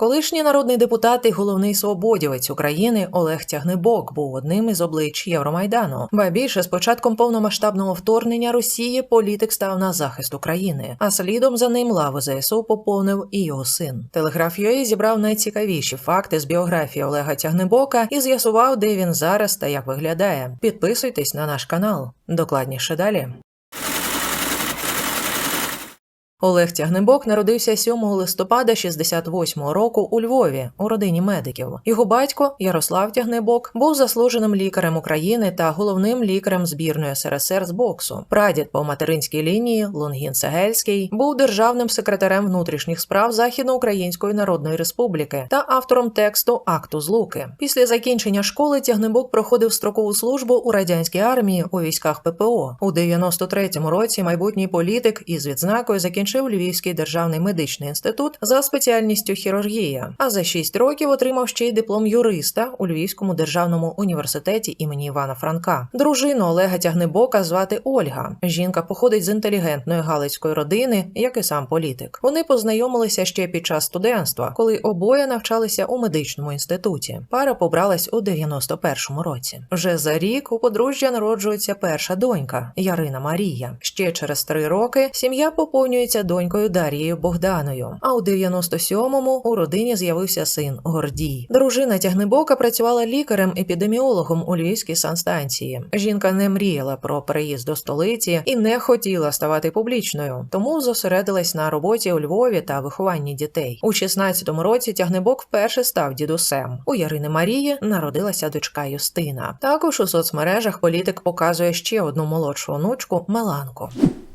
Колишній народний депутат і головний свободівець України Олег Тягнебок був одним із облич Євромайдану. Ба більше з початком повномасштабного вторгнення Росії політик став на захист України, а слідом за ним лаву ЗСУ поповнив і його син. Телеграф UA зібрав найцікавіші факти з біографії Олега Тягнебока і з'ясував, де він зараз та як виглядає. Підписуйтесь на наш канал. Докладніше далі. Олег Тягнебок народився 7 листопада 68-го року у Львові у родині медиків. Його батько Ярослав Тягнебок був заслуженим лікарем України та головним лікарем збірної СРСР з боксу. Прадід по материнській лінії Лунгін Сегельський був державним секретарем внутрішніх справ Західноукраїнської Народної Республіки та автором тексту акту злуки. Після закінчення школи Тягнебок проходив строкову службу у радянській армії у військах ППО. У 93-му році майбутній політик із відзнакою закінчив Львівський державний медичний інститут за спеціальністю хірургія. А за 6 років отримав ще й диплом юриста у Львівському державному університеті імені Івана Франка. Дружину Олега Тягнебока звати Ольга. Жінка походить з інтелігентної галицької родини, як і сам політик. Вони познайомилися ще під час студентства, коли обоє навчалися у медичному інституті. Пара побралась у 91-му році. Вже за рік у подружжя народжується перша донька Ярина Марія. Ще через три роки сім'я поповнюється донькою Дарією Богданою. А у 97-му у родині з'явився син Гордій. Дружина Тягнебока працювала лікарем-епідеміологом у Львівській санстанції. Жінка не мріяла про переїзд до столиці і не хотіла ставати публічною, тому зосередилась на роботі у Львові та вихованні дітей. У 16-му році Тягнебок вперше став дідусем. У Ярини Марії народилася дочка Юстина. Також у соцмережах політик показує ще одну молодшу онучку Меланку.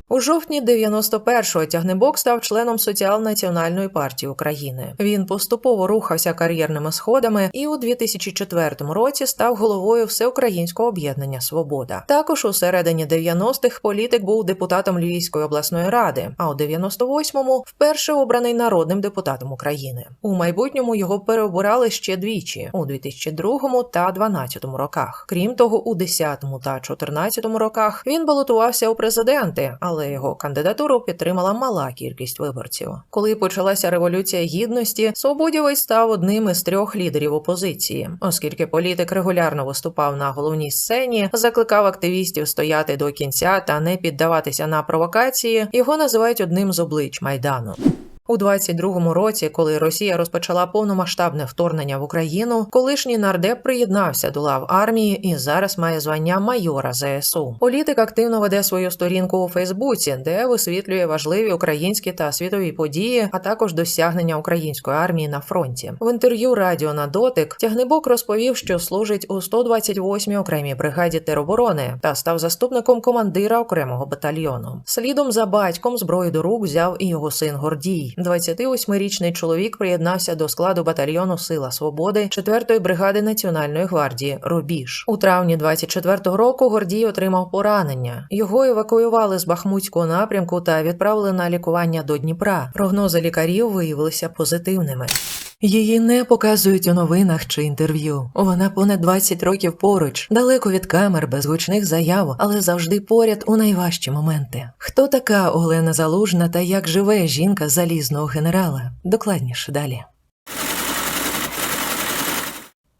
У жовтні 91-го Тягнебок став членом Соціал-національної партії України. Він поступово рухався кар'єрними сходами і у 2004 році став головою Всеукраїнського об'єднання Свобода. Також у середині 90-х політик був депутатом Львівської обласної ради, а у 98-му вперше обраний народним депутатом України. У майбутньому його переобирали ще двічі у 2002 та 2012 роках. Крім того, у 10 та 14 роках він балотувався у президенти. але але його кандидатуру підтримала мала кількість виборців. Коли почалася революція гідності, свободівець став одним із трьох лідерів опозиції, оскільки політик регулярно виступав на головній сцені, закликав активістів стояти до кінця та не піддаватися на провокації. Його називають одним з облич майдану. У 22-му році, коли Росія розпочала повномасштабне вторгнення в Україну, колишній нардеп приєднався до лав армії і зараз має звання майора ЗСУ. Політик активно веде свою сторінку у Фейсбуці, де висвітлює важливі українські та світові події, а також досягнення української армії на фронті. В інтерв'ю Радіо на дотик Тягнебок розповів, що служить у 128-й окремій бригаді тероборони та став заступником командира окремого батальйону. Слідом за батьком зброю до рук взяв і його син Гордій. 28-річний чоловік приєднався до складу батальйону Сила Свободи 4-ї бригади Національної гвардії Рубіж. У травні 24-го року Гордій отримав поранення. Його евакуювали з Бахмутського напрямку та відправили на лікування до Дніпра. Прогнози лікарів виявилися позитивними. Її не показують у новинах чи інтерв'ю. Вона понад 20 років поруч, далеко від камер, без гучних заяв, але завжди поряд у найважчі моменти. Хто така Олена Залужна та як живе жінка залізного генерала? Докладніше далі.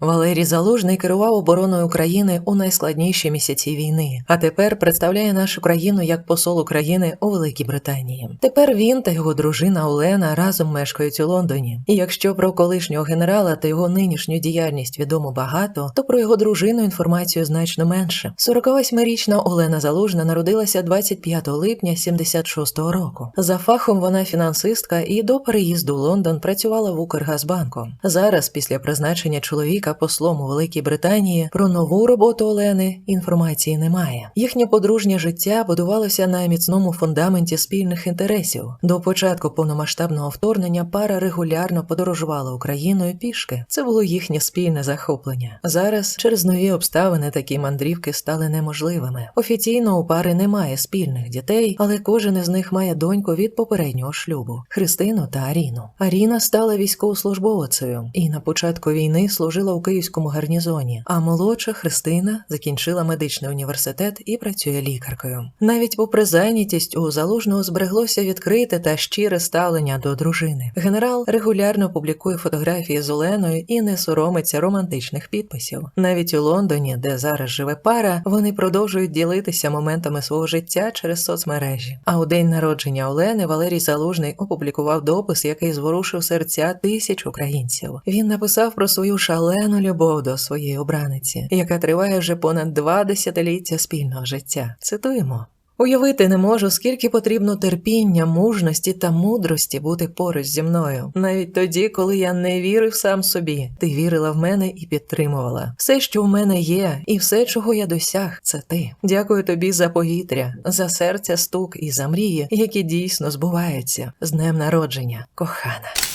Валерій Залужний керував обороною України у найскладніші місяці війни, а тепер представляє нашу країну як посол України у Великій Британії. Тепер він та його дружина Олена разом мешкають у Лондоні. І якщо про колишнього генерала та його нинішню діяльність відомо багато, то про його дружину інформацію значно менше. 48-річна Олена Залужна народилася 25 липня 76-го року. За фахом вона фінансистка і до переїзду в Лондон працювала в Укргазбанку. Зараз, після призначення чоловіка чоловіка послом у Великій Британії про нову роботу Олени інформації немає. Їхнє подружнє життя будувалося на міцному фундаменті спільних інтересів. До початку повномасштабного вторгнення пара регулярно подорожувала Україною пішки. Це було їхнє спільне захоплення. Зараз через нові обставини такі мандрівки стали неможливими. Офіційно у пари немає спільних дітей, але кожен із них має доньку від попереднього шлюбу Христину та Аріну. Аріна стала військовослужбовицею і на початку війни служила у київському гарнізоні. А молодша Христина закінчила медичний університет і працює лікаркою. Навіть попри зайнятість у залужного збереглося відкрите та щире ставлення до дружини. Генерал регулярно публікує фотографії з Оленою і не соромиться романтичних підписів. Навіть у Лондоні, де зараз живе пара, вони продовжують ділитися моментами свого життя через соцмережі. А у день народження Олени Валерій Залужний опублікував допис, який зворушив серця тисяч українців. Він написав про свою шалену любов до своєї обраниці, яка триває вже понад два десятиліття спільного життя. Цитуємо. Уявити не можу, скільки потрібно терпіння, мужності та мудрості бути поруч зі мною. Навіть тоді, коли я не вірив сам собі, ти вірила в мене і підтримувала. Все, що в мене є, і все, чого я досяг, це ти. Дякую тобі за повітря, за серця стук і за мрії, які дійсно збуваються. З днем народження, кохана.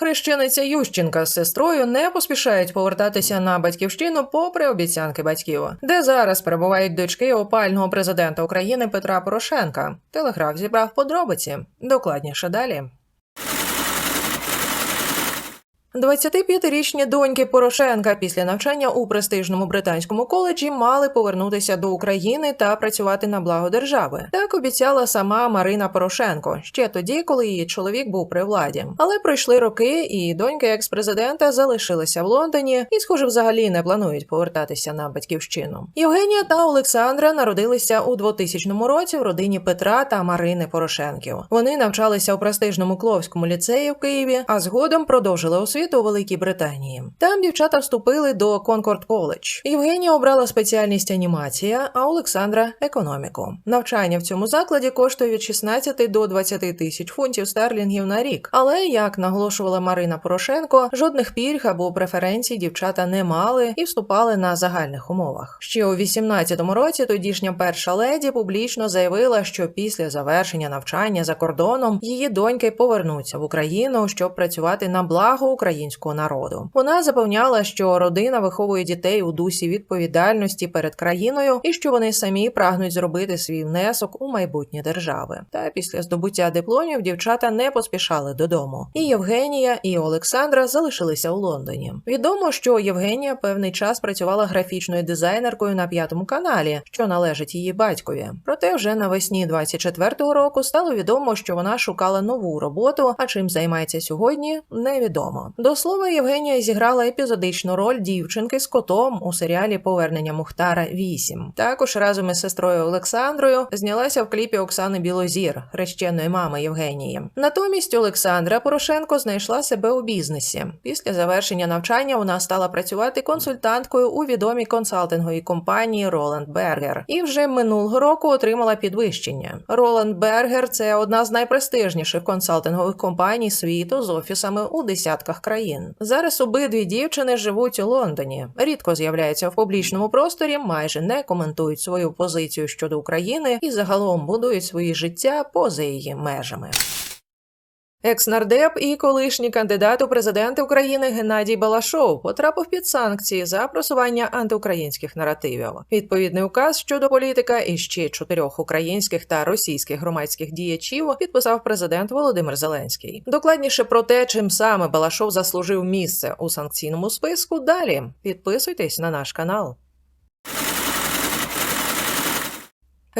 Хрещениця Ющенка з сестрою не поспішають повертатися на батьківщину попри обіцянки батьків, де зараз перебувають дочки опального президента України Петра Порошенка. Телеграф зібрав подробиці. Докладніше далі. 25-річні доньки Порошенка після навчання у престижному британському коледжі мали повернутися до України та працювати на благо держави. Так обіцяла сама Марина Порошенко ще тоді, коли її чоловік був при владі. Але пройшли роки, і доньки екс-президента залишилися в Лондоні і, схоже, взагалі не планують повертатися на батьківщину. Євгенія та Олександра народилися у 2000 році в родині Петра та Марини Порошенків. Вони навчалися у престижному Кловському ліцеї в Києві, а згодом продовжили освіту у Великій Британії. Там дівчата вступили до Конкорд Коледж. Євгенія обрала спеціальність анімація, а Олександра економіку. Навчання в цьому закладі коштує від 16 до 20 тисяч фунтів стерлінгів на рік. Але як наголошувала Марина Порошенко, жодних пільг або преференцій дівчата не мали і вступали на загальних умовах. Ще у 18-му році тодішня перша леді публічно заявила, що після завершення навчання за кордоном її доньки повернуться в Україну, щоб працювати на благо українського народу. Вона запевняла, що родина виховує дітей у дусі відповідальності перед країною і що вони самі прагнуть зробити свій внесок у майбутнє держави. Та після здобуття дипломів дівчата не поспішали додому. І Євгенія і Олександра залишилися у Лондоні. Відомо, що Євгенія певний час працювала графічною дизайнеркою на п'ятому каналі, що належить її батькові. Проте вже навесні 24-го року стало відомо, що вона шукала нову роботу. А чим займається сьогодні, невідомо. До слова, Євгенія зіграла епізодичну роль дівчинки з котом у серіалі Повернення Мухтара 8». Також разом із сестрою Олександрою знялася в кліпі Оксани Білозір, хрещеної мами Євгенії. Натомість Олександра Порошенко знайшла себе у бізнесі. Після завершення навчання вона стала працювати консультанткою у відомій консалтинговій компанії Роланд Бергер і вже минулого року отримала підвищення. Роланд Бергер це одна з найпрестижніших консалтингових компаній світу з офісами у десятках країн. Зараз обидві дівчини живуть у Лондоні, рідко з'являються в публічному просторі, майже не коментують свою позицію щодо України і загалом будують свої життя поза її межами. Екс-нардеп і колишній кандидат у президенти України Геннадій Балашов потрапив під санкції за просування антиукраїнських наративів. Відповідний указ щодо політика і ще чотирьох українських та російських громадських діячів підписав президент Володимир Зеленський. Докладніше про те, чим саме Балашов заслужив місце у санкційному списку. Далі підписуйтесь на наш канал.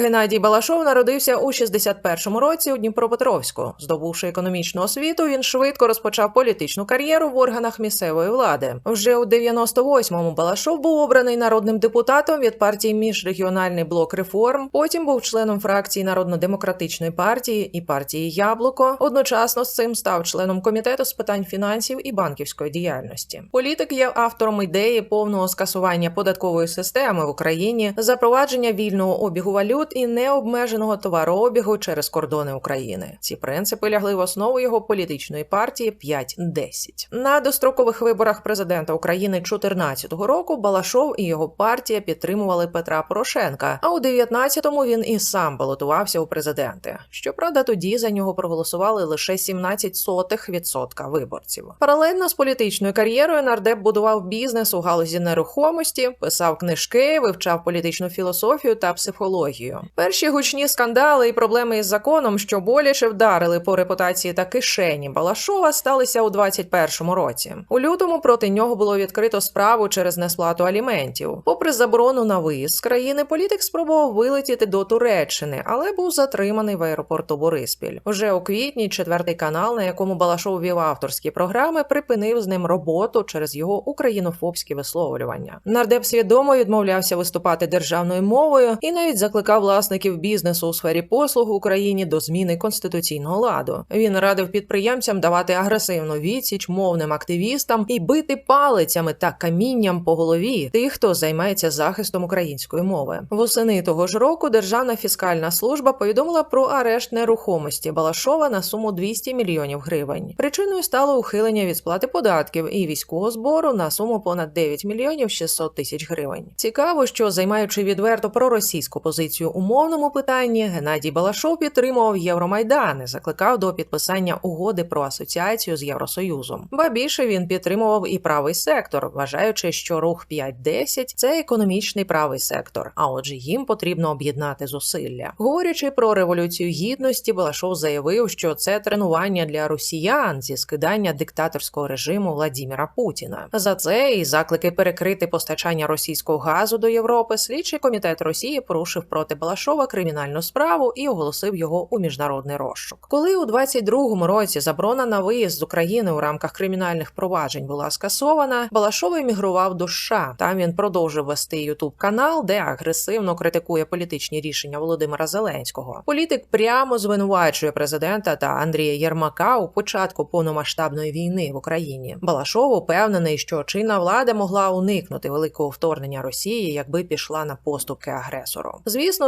Геннадій Балашов народився у 61-му році у Дніпропетровську. Здобувши економічну освіту, він швидко розпочав політичну кар'єру в органах місцевої влади. Вже у 98-му Балашов був обраний народним депутатом від партії Міжрегіональний блок реформ. Потім був членом фракції Народно-демократичної партії і партії Яблуко. Одночасно з цим став членом комітету з питань фінансів і банківської діяльності. Політик є автором ідеї повного скасування податкової системи в Україні, запровадження вільного обігу валют і необмеженого товарообігу через кордони України. Ці принципи лягли в основу його політичної партії 5-10. На дострокових виборах президента України 2014 року Балашов і його партія підтримували Петра Порошенка. А у 19-му він і сам балотувався у президенти. Щоправда, тоді за нього проголосували лише 17% виборців. Паралельно з політичною кар'єрою нардеп будував бізнес у галузі нерухомості, писав книжки, вивчав політичну філософію та психологію. Росією. Перші гучні скандали і проблеми із законом, що боляче вдарили по репутації та кишені Балашова, сталися у 21-му році. У лютому проти нього було відкрито справу через несплату аліментів. Попри заборону на виїзд з країни, політик спробував вилетіти до Туреччини, але був затриманий в аеропорту Бориспіль. Уже у квітні четвертий канал, на якому Балашов вів авторські програми, припинив з ним роботу через його українофобські висловлювання. Нардеп свідомо відмовлявся виступати державною мовою і навіть закликав власників бізнесу у сфері послуг Україні до зміни конституційного ладу. Він радив підприємцям давати агресивну відсіч мовним активістам і бити палицями та камінням по голові тих, хто займається захистом української мови. Восени того ж року Державна фіскальна служба повідомила про арешт нерухомості Балашова на суму 200 мільйонів гривень. Причиною стало ухилення від сплати податків і військового збору на суму понад 9 мільйонів 600 тисяч гривень. Цікаво, що займаючи відверто проросійську позицію у мовному питанні, Геннадій Балашов підтримував Євромайдан і закликав до підписання угоди про асоціацію з Євросоюзом. Ба більше він підтримував і правий сектор, вважаючи, що рух 5-10 – це економічний правий сектор. А отже, їм потрібно об'єднати зусилля. Говорячи про революцію гідності, Балашов заявив, що це тренування для росіян зі скидання диктаторського режиму Владіміра Путіна. За це і заклики перекрити постачання російського газу до Європи. Слідчий комітет Росії порушив проти Балашова кримінальну справу і оголосив його у міжнародний розшук. Коли у 22-му році заборона на виїзд з України у рамках кримінальних проваджень була скасована, Балашов емігрував до США. Там він продовжив вести ютуб канал, де агресивно критикує політичні рішення Володимира Зеленського. Політик прямо звинувачує президента та Андрія Єрмака у початку повномасштабної війни в Україні. Балашов упевнений, що чинна влада могла уникнути великого вторгнення Росії, якби пішла на поступки агресору.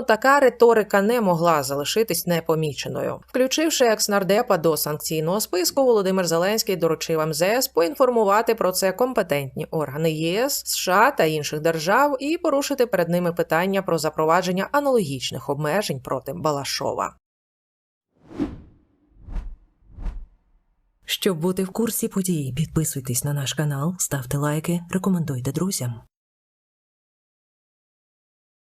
Така риторика не могла залишитись непоміченою. Включивши екснардепа до санкційного списку, Володимир Зеленський доручив МЗС поінформувати про це компетентні органи ЄС, США та інших держав і порушити перед ними питання про запровадження аналогічних обмежень проти Балашова. Щоб бути в курсі подій, підписуйтесь на наш канал, ставте лайки, рекомендуйте друзям.